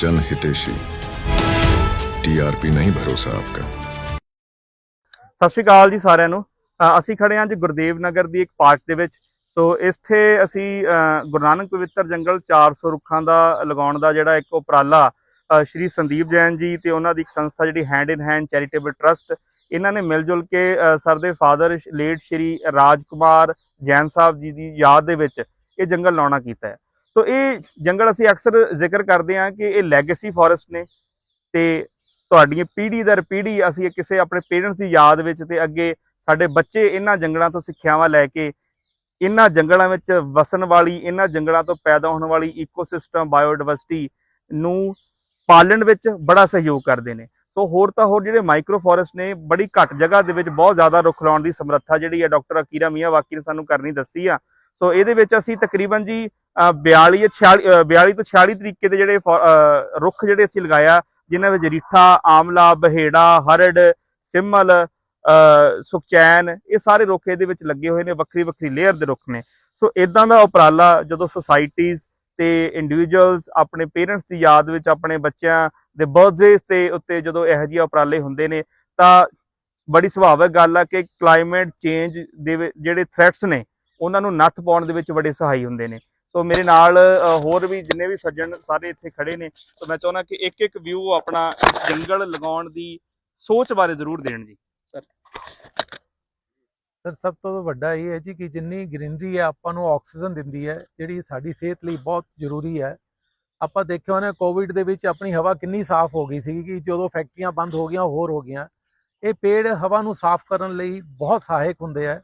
जन हितेशी टीआरपी नहीं भरोसा आपका ਸਤਿ ਸ਼੍ਰੀ ਅਕਾਲ ਜੀ ਸਾਰਿਆਂ ਨੂੰ ਅ, ਅਸੀਂ ਖੜੇ ਹਾਂ ਜੀ ਗੁਰਦੇਵ ਨਗਰ ਦੀ ਇੱਕ ਪਾਰਕ ਦੇ ਵਿੱਚ ਸੋ ਇੱਥੇ ਅਸੀਂ ਅ, ਗੁਰੂ ਨਾਨਕ ਪਵਿੱਤਰ ਜੰਗਲ 400 ਰੁੱਖਾਂ ਦਾ ਲਗਾਉਣ ਦਾ ਜਿਹੜਾ ਇੱਕ ਉਪਰਾਲਾ ਅ, ਸ਼੍ਰੀ ਸੰਦੀਪ ਜੈਨ ਜੀ ਤੇ ਉਹਨਾਂ ਦੀ ਇੱਕ ਸੰਸਥਾ ਜਿਹੜੀ hand in hand charitable trust ਇਹਨਾਂ ਨੇ ਮਿਲ ਜੁਲ ਕੇ ਅ, ਸਰ ਦੇ ਫਾਦਰ ਲੇਟ ਸ਼੍ਰੀ ਰਾਜਕੁਮਾਰ ਜੈਨ ਸਾਹਿਬ ਜੀ ਦੀ ਯਾਦ ਦੇ ਵਿੱਚ ਇਹ ਜੰਗਲ ਲਾਉਣਾ ਕੀਤਾ ਹੈ ਸੋ ਇਹ ਜੰਗਲ ਅਸੀਂ ਅਕਸਰ ਜ਼ਿਕਰ ਕਰਦੇ ਹਾਂ ਕਿ ਇਹ ਲੈਗੇਸੀ ਫੋਰੈਸਟ ਨੇ ਤੇ ਤੁਹਾਡੀਆਂ ਪੀੜ੍ਹੀ ਦਰ ਪੀੜ੍ਹੀ ਅਸੀਂ ਕਿਸੇ ਆਪਣੇ ਪੇਰੈਂਟਸ ਦੀ ਯਾਦ ਵਿੱਚ ਤੇ ਅੱਗੇ ਸਾਡੇ ਬੱਚੇ ਇਹਨਾਂ ਜੰਗਲਾਂ ਤੋਂ ਸਿੱਖਿਆਵਾਂ ਲੈ ਕੇ ਇਹਨਾਂ ਜੰਗਲਾਂ ਵਿੱਚ ਵਸਣ ਵਾਲੀ, ਇਹਨਾਂ ਜੰਗਲਾਂ ਤੋਂ ਪੈਦਾ ਹੋਣ ਵਾਲੀ ਇਕੋਸਿਸਟਮ ਬਾਇਓਡਾਇਵਰਸਿਟੀ ਨੂੰ ਪਾਲਣ ਵਿੱਚ ਬੜਾ ਸਹਿਯੋਗ ਕਰਦੇ ਨੇ। ਸੋ ਹੋਰ ਤਾਂ ਹੋਰ ਜਿਹੜੇ ਮਾਈਕਰੋ ਫੋਰੈਸਟ ਨੇ, ਬੜੀ ਘੱਟ ਜਗ੍ਹਾ ਦੇ ਵਿੱਚ ਬਹੁਤ ਜ਼ਿਆਦਾ ਰੁੱਖ ਲਾਉਣ ਦੀ ਸਮਰੱਥਾ ਜਿਹੜੀ ਹੈ ਡਾਕਟਰ ਅਕੀਰਾ ਮੀਆਂ ਵਾਕੀ ਨੇ ਸਾਨੂੰ ਕਰਨੀ ਦੱਸੀ ਆ। ਸੋ ਇਹਦੇ ਵਿੱਚ ਅਸੀਂ ਤਕਰੀਬਨ ਜੀ ਅ, 42 46 42 ਤੋਂ 46 ਤਰੀਕੇ ਦੇ ਜਿਹੜੇ ਫੋ- ਰੁੱਖ ਜਿਹੜੇ ਅਸੀਂ ਲਗਾਇਆ ਜਿਨ੍ਹਾਂ ਵਿੱਚ ਰੀਠਾ ਆਮਲਾ ਬਹੇੜਾ ਹਰੜ ਸਿਮਲ ਸੁਖਚੈਨ ਇਹ ਸਾਰੇ ਰੁੱਖ ਇਹਦੇ ਵਿੱਚ ਲੱਗੇ ਹੋਏ ਨੇ ਵੱਖਰੀ ਵੱਖਰੀ ਲੇਅਰ ਦੇ ਰੁੱਖ ਨੇ। ਸੋ ਇਦਾਂ ਦਾ ਉਪਰਾਲਾ ਜਦੋਂ ਸੁਸਾਇਟੀਜ਼ ਤੇ ਇੰਡੀਵਿਜੂਅਲਸ ਆਪਣੇ ਪੇਰੈਂਟਸ ਦੀ ਯਾਦ ਵਿੱਚ ਆਪਣੇ ਬੱਚਿਆਂ ਦੇ ਬਰਥਡੇਸ ਤੇ ਉੱਤੇ ਜਦੋਂ ਇਹੋ ਜਿਹੇ ਉਪਰਾਲੇ ਹੁੰਦੇ ਨੇ ਤਾਂ ਬੜੀ ਸੁਭਾਵਿਕ ਗੱਲ ਆ ਕਿ ਕਲਾਈਮੇਟ ਚੇਂਜ ਦੇ ਜਿਹੜੇ ਥ੍ਰੈਟਸ ਨੇ ਉਹਨਾਂ ਨੂੰ ਨੱਥ ਪਾਉਣ ਦੇ ਵਿੱਚ ਬੜੇ ਸਹਾਈ ਹੁੰਦੇ ਨੇ। ਸੋ ਮੇਰੇ ਨਾਲ ਹੋਰ ਵੀ ਜਿੰਨੇ ਵੀ ਸੱਜਣ ਸਾਰੇ ਇੱਥੇ ਖੜੇ ਨੇ, ਸੋ ਮੈਂ ਚਾਹੁੰਦਾ ਕਿ ਇੱਕ ਇੱਕ ਵਿਊ ਆਪਣਾ ਇਸ ਜੰਗਲ ਲਗਾਉਣ ਦੀ ਸੋਚ ਬਾਰੇ ਜ਼ਰੂਰ ਦੇਣ ਜੀ। ਸਰ। ਸਭ ਤੋਂ ਵੱਡਾ ਇਹ ਹੈ ਜੀ ਕਿ ਜਿੰਨੀ ਗ੍ਰੀਨਰੀ ਹੈ, ਆਪਾਂ ਨੂੰ ਆਕਸੀਜਨ ਦਿੰਦੀ ਹੈ, ਜਿਹੜੀ ਸਾਡੀ ਸਿਹਤ ਲਈ ਬਹੁਤ ਜ਼ਰੂਰੀ ਹੈ। ਆਪਾਂ ਦੇਖਿਆ ਹੋਣਾ ਕੋਵਿਡ ਦੇ ਵਿੱਚ ਆਪਣੀ ਹਵਾ ਕਿੰਨੀ ਸਾਫ਼ ਹੋ ਗਈ ਸੀ ਕਿ ਜਦੋਂ ਫੈਕਟਰੀਆਂ ਬੰਦ ਹੋ ਗਈਆਂ, ਹੋਰ ਹੋ ਗਈਆਂ। ਇਹ ਪੇੜ ਹਵਾ ਨੂੰ ਸਾਫ਼ ਕਰਨ ਲਈ ਬਹੁਤ ਸਹਾਇਕ ਹੁੰਦੇ ਆ।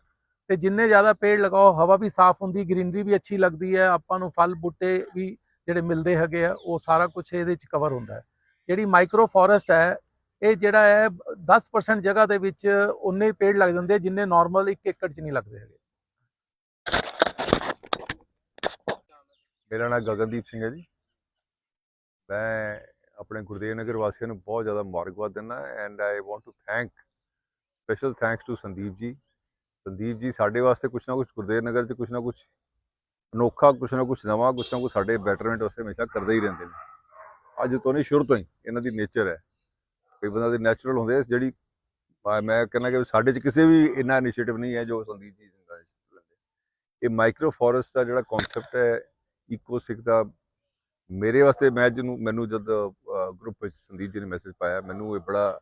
ਤੇ ਜਿੰਨੇ ਜ਼ਿਆਦਾ ਪੇੜ ਲਗਾਓ, ਹਵਾ ਵੀ ਸਾਫ਼ ਹੁੰਦੀ, ਗ੍ਰੀਨਰੀ ਵੀ ਅੱਛੀ ਲੱਗਦੀ ਹੈ, ਆਪਾਂ ਨੂੰ ਫਲ ਬੂਟੇ ਵੀ ਜਿਹੜੇ ਮਿਲਦੇ ਹੈਗੇ ਆ, ਉਹ ਸਾਰਾ ਕੁਝ ਇਹਦੇ ਵਿੱਚ ਕਵਰ ਹੁੰਦਾ ਹੈ। ਜਿਹੜੀ ਮਾਈਕਰੋ ਫੋਰੈਸਟ ਹੈ, ਇਹ ਜਿਹੜਾ ਹੈ 10% ਜਗ੍ਹਾ ਦੇ ਵਿੱਚ ਉਨੇ ਪੇੜ ਲੱਗ ਜਾਂਦੇ ਜਿੰਨੇ ਨਾਰਮਲ 1 ਏਕੜ 'ਚ ਨਹੀਂ ਲੱਗਦੇ ਹੈਗੇ। ਮੇਰਾ ਨਾਮ ਗਗਨਦੀਪ ਸਿੰਘ ਹੈ ਜੀ। ਮੈਂ ਆਪਣੇ ਗੁਰਦੇਵ ਨਗਰ ਵਾਸੀਆਂ ਨੂੰ ਬਹੁਤ ਜ਼ਿਆਦਾ ਮੁਬਾਰਕਬਾਦ ਦਿੰਦਾ and I want to thank special thanks to Sandeep ji. Sandeep ji, ਸਾਡੇ ਵਾਸਤੇ ਕੁਛ ਨਾ ਕੁਛ ਗੁਰਦੇਵ ਨਗਰ 'ਚ ਕੁਛ ਨਾ ਕੁਛ ਅਨੋਖਾ, ਕੁਛ ਨਾ ਕੁਛ ਨਵਾਂ, ਕੁਛ ਨਾ ਕੁਛ ਸਾਡੇ ਬੈਟਰਮੈਂਟ ਵਾਸਤੇ ਹਮੇਸ਼ਾ ਕਰਦੇ ਹੀ ਰਹਿੰਦੇ ਨੇ। ਅੱਜ ਤੋਂ ਨਹੀਂ, ਸ਼ੁਰੂ ਤੋਂ ਹੀ ਇਹਨਾਂ ਦੀ ਨੇਚਰ ਹੈ। ਕਈ ਬੰਦਾ ਦੇ ਨੈਚੁਰਲ ਹੁੰਦੇ ਜਿਹੜੀ ਮੈਂ- ਕਹਿੰਦਾ ਕਿ ਸਾਡੇ 'ਚ ਕਿਸੇ ਵੀ ਇੰਨਾ ਇਨੀਸ਼ੀਏਟਿਵ ਨਹੀਂ ਹੈ ਜੋ ਸੰਦੀਪ ਜੀ ਲੈਂਦੇ। ਇਹ ਮਾਈਕਰੋ ਫੋਰੈਸਟ ਦਾ ਜਿਹੜਾ ਕਨਸੈਪਟ ਹੈ ਇਕੋ ਦਾ, ਮੇਰੇ ਵਾਸਤੇ ਮੈਂ ਜਿਹਨੂੰ ਮੈਨੂੰ ਜਦ ਗਰੁੱਪ ਵਿੱਚ ਸੰਦੀਪ ਜੀ ਨੇ ਮੈਸੇਜ ਪਾਇਆ, ਮੈਨੂੰ ਇਹ ਬੜਾ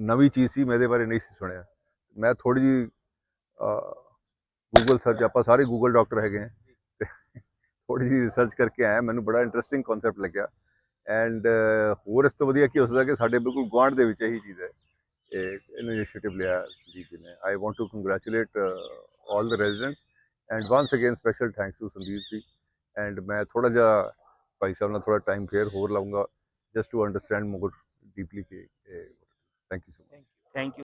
ਨਵੀਂ ਚੀਜ਼ ਸੀ, ਮੈਂ ਇਹਦੇ ਬਾਰੇ ਨਹੀਂ ਸੀ ਸੁਣਿਆ। ਮੈਂ ਥੋੜੀ ਜੀ ਗੂਗਲ ਸਰਚ ਆਪਾਂ ਸਾਰੇ ਗੂਗਲ ਡਾਕਟਰ ਹੈਗੇ ਆ। ਤੇ ਥੋੜੀ ਜੀ ਰਿਸਰਚ ਕਰਕੇ ਆਇਆ, ਮੈਨੂੰ ਬੜਾ ਇੰਟਰਸਟਿੰਗ ਕਨਸੈਪਟ ਲੱਗਿਆ। ਐਂਡ ਹੋਰ ਇਸ ਤੋਂ ਵਧੀਆ ਕੀ ਹੋ ਸਕਦਾ ਕਿ ਸਾਡੇ ਬਿਲਕੁਲ ਗੁਆਂਢ ਦੇ ਵਿੱਚ ਇਹੀ ਚੀਜ਼ ਹੈ। ਇਹ ਇਨੀਸ਼ੀਏਟਿਵ ਲਿਆ ਸੰਦੀਪ ਜੀ ਨੇ। I want to congratulate all the residents and once again special thanks to Sandeep ji and ਮੈਂ ਥੋੜਾ ਜਿਹਾ ਭਾਈ ਸਾਹਿਬ ਨਾਲ ਥੋੜਾ ਟਾਈਮ ਫੇਰ ਹੋਰ ਲਾਉਂਗਾ just to understand more deeply ਕਿ thank you so much thank you